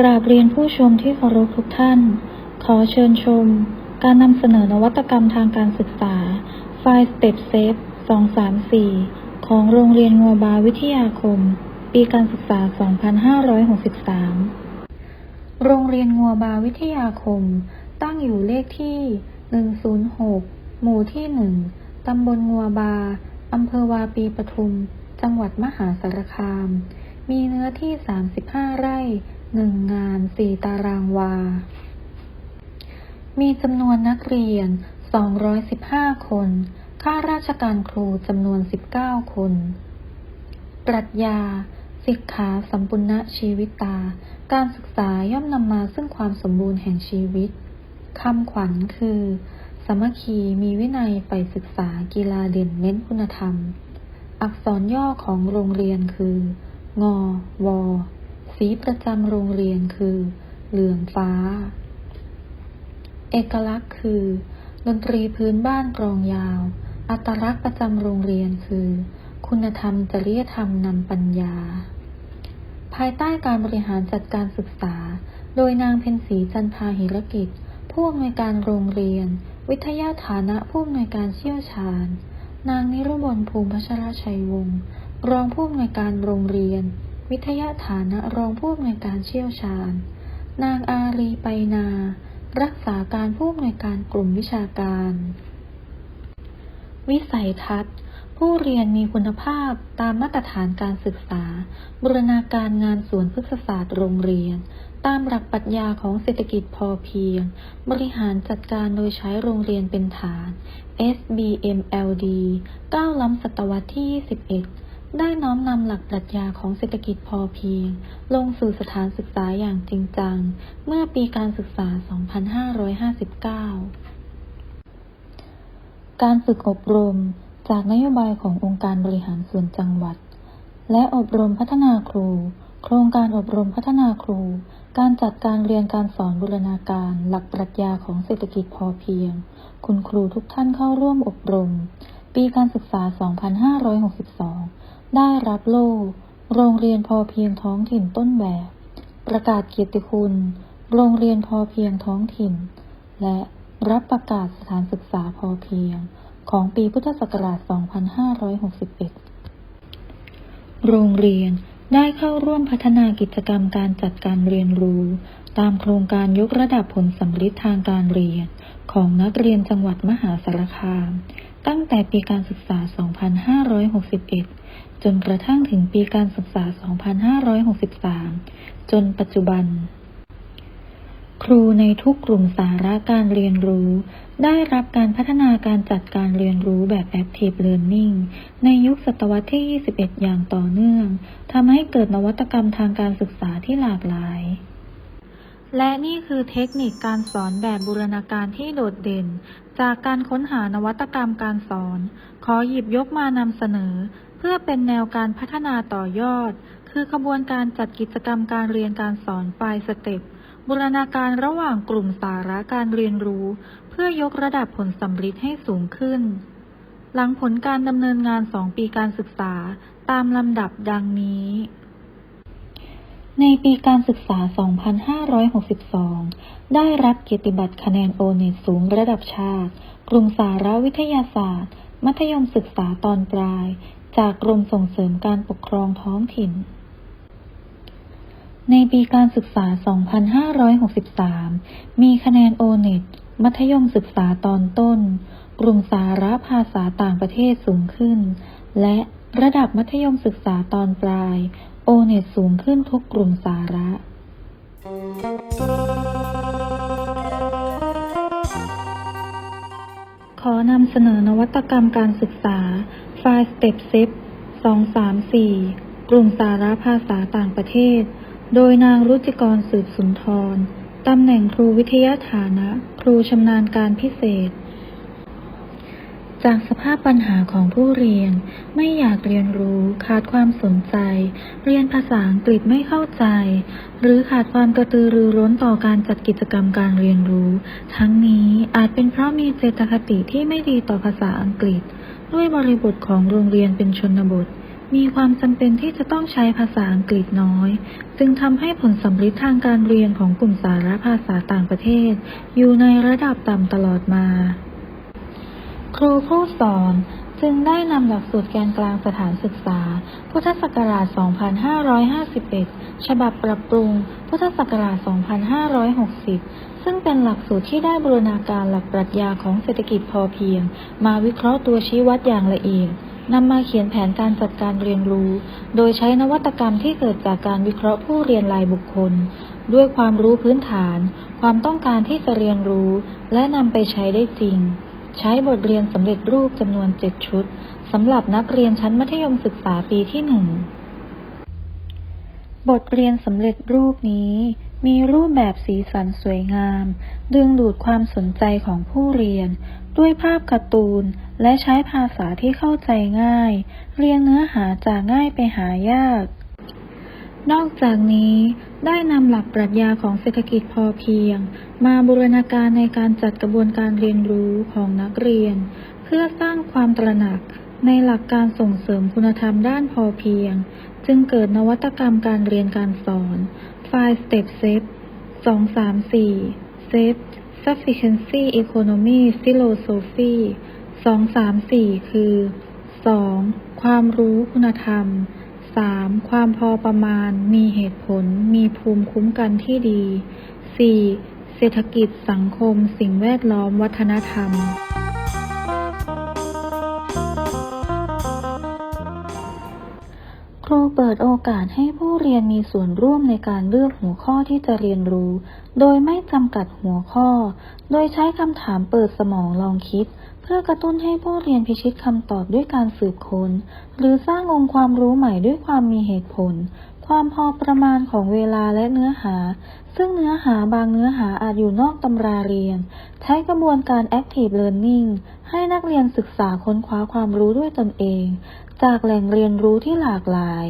กราบเรียนผู้ชมที่เคารพทุกท่าน ขอเชิญชม การนำเสนอนวัตกรรมทางการศึกษา ไฟล์ Step Safe 234 ของโรงเรียนงัวบาวิทยาคม ปีการศึกษา 2563 โรงเรียนงัวบาวิทยาคม ตั้งอยู่เลขที่ 106 หมู่ที่ 1 ตำบลงัวบา อำเภอวาปีปทุม จังหวัดมหาสารคาม มีเนื้อที่ 35 ไร่ 1งงาน4ตารางวา มีจำนวนนักเรียน 215 คน ข้าราชการครูจำนวน 19 คน ปรัชญาสิกขาสัมปุณณชีวิตา การศึกษาย่อมนำมาซึ่งความสมบูรณ์แห่งชีวิต คำขวัญคือสามัคคีมีวินัยไปศึกษากีฬาเด่นเน้นคุณธรรม อักษรย่อของโรงเรียนคือ งอวอ สีประจำโรงเรียนคือ เหลืองฟ้า เอกลักษณ์คือ ดนตรีพื้นบ้านกรองยาว อัตลักษณ์ประจำโรงเรียนคือ คุณธรรมจริยธรรมนำปัญญา ภายใต้การบริหารจัดการศึกษา โดยนางเพ็ญศรีจันทาหิรกิจ ผู้อำนวยการโรงเรียน วิทยาฐานะผู้อำนวยการเชี่ยวชาญ นางนิรุบลภูมิพัชรชัยวงศ์รองผู้อำนวยการโรงเรียน วิทยาฐานะรองผู้อำนวยการเชี่ยวชาญ นางอารีไปนา รักษาการผู้อำนวยการกลุ่มวิชาการ วิสัยทัศน์ ผู้เรียนมีคุณภาพตามมาตรฐานการศึกษา บูรณาการงานสวนพฤกษศาสตร์โรงเรียน ตามหลักปรัชญาของเศรษฐกิจพอเพียง บริหารจัดการโดยใช้โรงเรียนเป็นฐาน SBMLD ก้าวล้ำศตวรรษที่21 ได้น้อมนำหลักปรัชญาของเศรษฐกิจพอเพียง ลงสู่สถานศึกษาอย่างจริงจัง เมื่อปีการศึกษา 2559 การฝึกอบรมจากนโยบายขององค์การบริหารส่วนจังหวัด และอบรมพัฒนาครู โครงการอบรมพัฒนาครู การจัดการเรียนการสอนบูรณาการ หลักปรัชญาของเศรษฐกิจพอเพียง คุณครูทุกท่านเข้าร่วมอบรม ปีการศึกษา 2562 ได้รับโล่ โรงเรียนพอเพียงท้องถิ่นต้นแบบ ประกาศเกียรติคุณ โรงเรียนพอเพียงท้องถิ่น และรับประกาศสถานศึกษาพอเพียง ของปีพุทธศักราช 2561 โรงเรียนได้เข้าร่วมพัฒนากิจกรรมการจัดการเรียนรู้ ตามโครงการยกระดับผลสำลิดทางการเรียน ของนักเรียนจังหวัดมหาสารคาม ตั้งแต่ปีการศึกษา 2561 จนกระทั่งถึงปีการศึกษา 2563 จนปัจจุบัน ครูในทุกกลุ่มสาระการเรียนรู้ ได้รับการพัฒนาการจัดการเรียนรู้แบบ Active Learning ในยุคศตวรรษที่ 21 อย่างต่อเนื่อง ทำให้เกิดนวัตกรรมทางการศึกษาที่หลากหลาย และนี่คือเทคนิคการสอนแบบบูรณาการที่โดดเด่น จากการค้นหานวัตกรรมการสอน ขอหยิบยกมานำเสนอ เพื่อเป็นแนวการพัฒนาต่อยอด คือขบวนการจัดกิจกรรมการเรียนการสอนปลายสเต็ปบูรณาการระหว่างกลุ่มสาระการเรียนรู้ เพื่อยกระดับผลสำลิดให้สูงขึ้น หลังผลการดำเนินงาน 2 ปีการศึกษา ตามลำดับดังนี้ ในปีการศึกษา 2562 ได้รับเกียรติบัตรคะแนนโอเน็ตสูงระดับชาติ กลุ่มสาระวิทยาศาสตร์ มัธยมศึกษาตอนปลาย จากกรมส่งเสริมการปกครองท้องถิ่น ในปีการศึกษา 2563 มีคะแนนโอเน็ตมัธยมศึกษาตอนต้น กลุ่มสาระภาษาต่างประเทศสูงขึ้น และระดับมัธยมศึกษาตอนปลาย โอเน็ตสูงขึ้นทุกกลุ่มสาระ ขอนำเสนอนวัตกรรมการศึกษา ไฟล์ Step Zip 234 กลุ่มสาระภาษาต่างประเทศ โดยนางรุจิกรสืบสุนทร ตำแหน่งครูวิทยาฐานะ ครูชำนาญการพิเศษ จากสภาพปัญหาของผู้เรียน ไม่อยากเรียนรู้ ขาดความสนใจ เรียนภาษาอังกฤษไม่เข้าใจ หรือขาดความกระตือรือร้นต่อการจัดกิจกรรมการเรียนรู้ ทั้งนี้อาจเป็นเพราะมีเจตคติที่ไม่ดีต่อภาษาอังกฤษ ด้วยบริบทของโรงเรียนเป็นชนบท มีความจำเป็นที่จะต้องใช้ภาษาอังกฤษน้อย จึงทำให้ผลสัมฤทธิ์ทางการเรียนของกลุ่มสาระภาษาต่างประเทศ อยู่ในระดับต่ำตลอดมา ครูผู้สอนจึงได้นำหลักสูตรแกนกลางสถานศึกษา พุทธศักราช 2551 ฉบับปรับปรุง พุทธศักราช 2560 ซึ่งเป็นหลักสูตรที่ได้บูรณาการหลักปรัชญาของเศรษฐกิจพอเพียง มาวิเคราะห์ตัวชี้วัดอย่างละเอียดนำมาเขียนแผนการจัดการเรียนรู้ โดยใช้นวัตกรรมที่เกิดจากการวิเคราะห์ผู้เรียนรายบุคคล ด้วยความรู้พื้นฐาน ความต้องการที่จะเรียนรู้ และนำไปใช้ได้จริง ใช้บทเรียนสำเร็จรูปจำนวน 7 ชุดสำหรับนักเรียนชั้นมัธยมศึกษาปีที่ 1 บทเรียนสำเร็จรูปนี้ มีรูปแบบสีสันสวยงาม ดึงดูดความสนใจของผู้เรียน ด้วยภาพการ์ตูน และใช้ภาษาที่เข้าใจง่าย เรียนเนื้อหาจากง่ายไปหายาก นอกจากนี้ ได้นำหลักปรัชญาของเศรษฐกิจพอเพียง มาบูรณาการในการจัดกระบวนการเรียนรู้ของนักเรียน เพื่อสร้างความตระหนักในหลักการส่งเสริมคุณธรรมด้านพอเพียง จึงเกิดนวัตกรรมการเรียนการสอน5 Step Set 234 Set Sufficiency Economy Philosophy 234 คือ 2. ความรู้คุณธรรม 3. ความพอประมาณ มีเหตุผล มีภูมิคุ้มกันที่ดี 4. เศรษฐกิจ สังคม สิ่งแวดล้อม วัฒนธรรม ครูเปิดโอกาสให้ผู้เรียนมีส่วนร่วมในการเลือกหัวข้อที่จะเรียนรู้ โดยไม่จำกัดหัวข้อ โดยใช้คำถามเปิดสมองลองคิด พื่อกระตุ้นให้ผู้เรียนพิชิตคำตอบด้วยการสืบค้น หรือสร้างองค์ความรู้ใหม่ด้วยความมีเหตุผล ความพอประมาณของเวลาและเนื้อหา ซึ่งเนื้อหาบางเนื้อหาอาจอยู่นอกตำราเรียน ใช้กระบวนการ active learning ให้นักเรียนศึกษาค้นคว้าความรู้ด้วยตนเอง จากแหล่งเรียนรู้ที่หลากหลาย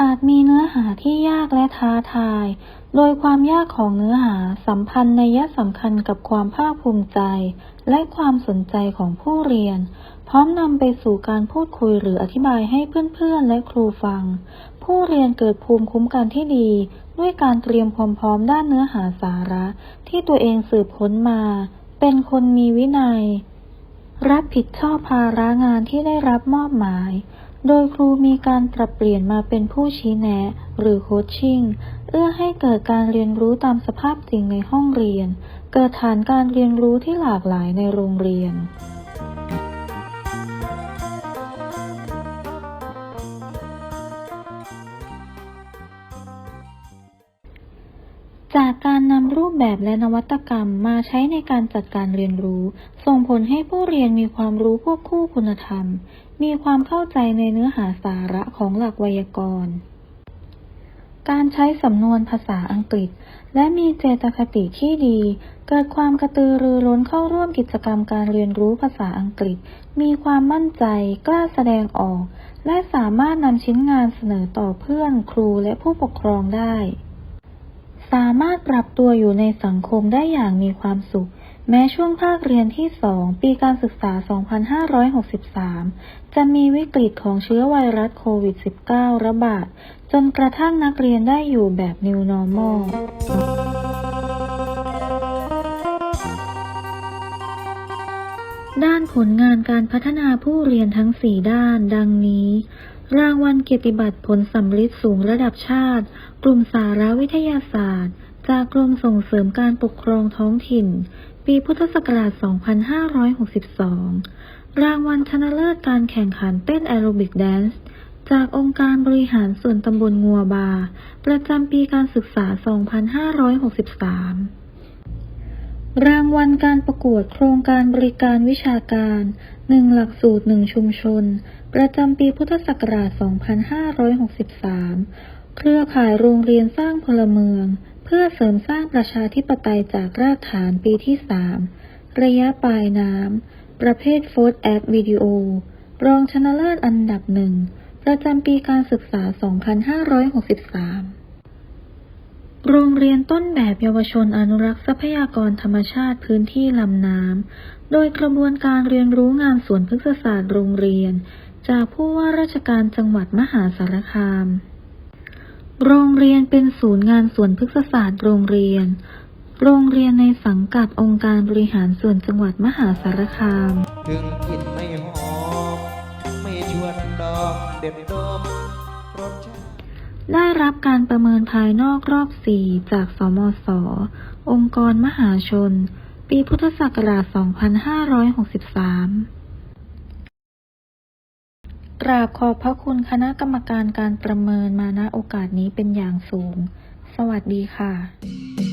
อาจมีเนื้อหาที่ยากและท้าทาย โดยความยากของเนื้อหาสัมพันธ์ในยะสำคัญกับความภาคภูมิใจ และความสนใจของผู้เรียน พร้อมนำไปสู่การพูดคุยหรืออธิบายให้เพื่อนๆ และครูฟัง ผู้เรียนเกิดภูมิคุ้มกันที่ดี ด้วยการเตรียมความพร้อมด้านเนื้อหาสาระ ที่ตัวเองสืบค้นมา เป็นคนมีวินัย รับผิดชอบภาระงานที่ได้รับมอบหมาย โดยครูมีการปรับเปลี่ยนมาเป็นผู้ชี้แนะ หรือโคชชิ่ง เอื้อให้เกิดการเรียนรู้ตามสภาพจริงในห้องเรียน เกิดฐานการเรียนรู้ที่หลากหลายในโรงเรียน แบบและนวัตกรรมมาใช้ในการจัดการเรียนรู้ ส่งผลให้ผู้เรียนมีความรู้ควบคู่คุณธรรม มีความเข้าใจในเนื้อหาสาระของหลักไวยากรณ์ การใช้สำนวนภาษาอังกฤษ และมีเจตคติที่ดี เกิดความกระตือรือร้นเข้าร่วมกิจกรรมการเรียนรู้ภาษาอังกฤษ มีความมั่นใจ กล้าแสดงออก และสามารถนำชิ้นงานเสนอต่อเพื่อนครูและผู้ปกครองได้ สามารถปรับตัวอยู่ในสังคมได้อย่างมีความสุข แม้ช่วงภาคเรียนที่ 2 ปีการศึกษา 2563 จะมีวิกฤตของเชื้อไวรัสโควิด -19 ระบาด จนกระทั่งนักเรียนได้อยู่แบบ New Normal ด้านผลงานการพัฒนาผู้เรียนทั้ง 4 ด้าน ดังนี้ รางวัลเกียรติบัตรผลสำลิดสูงระดับชาติ กลุ่มสารวิทยาศาสตร์ จากกรมส่งเสริมการปกครองท้องถิ่น ปีพุทธศักราช 2562 รางวัลชนะเลิศการแข่งขันเต้นแอโรบิกแดนซ์จากองค์การบริหารส่วนตำบลงัวบา ประจำปีการศึกษา 2563 รางวัลการประกวดโครงการบริการวิชาการ 1 หลักสูตร 1 ชุมชน ประจำปีพุทธศักราช 2563 เครือข่ายโรงเรียนสร้างพลเมือง เพื่อเสริมสร้างประชาธิปไตยจากรากฐานปีที่ 3 ระยะปลายน้ำ ประเภทโฟร์แอดวิดีโอ รองชนะเลิศอันดับหนึ่ง ประจำปีการศึกษา 2563 โรงเรียนต้นแบบเยาวชนอนุรักษ์ทรัพยากรธรรมชาติพื้นที่ลำน้ำ โดยกระบวนการเรียนรู้งานสวนพฤกษศาสตร์โรงเรียน จากผู้ว่าราชการจังหวัดมหาสารคาม โรงเรียนเป็นศูนย์งานสวนพฤกษศาสตร์โรงเรียน โรงเรียนในสังกัดองค์การบริหารส่วนจังหวัดมหาสารคาม ถึงกลิ่นไม่หอม ไม่ชวนดอกเด็ดดมรสชาติได้รับการประเมินภายนอกรอบ 4 จากสมสองค์กรมหาชน ปีพุทธศักราช 2563 กราบขอบพระคุณคณะกรรมการการประเมินมาณโอกาสนี้เป็นอย่างสูง สวัสดีค่ะ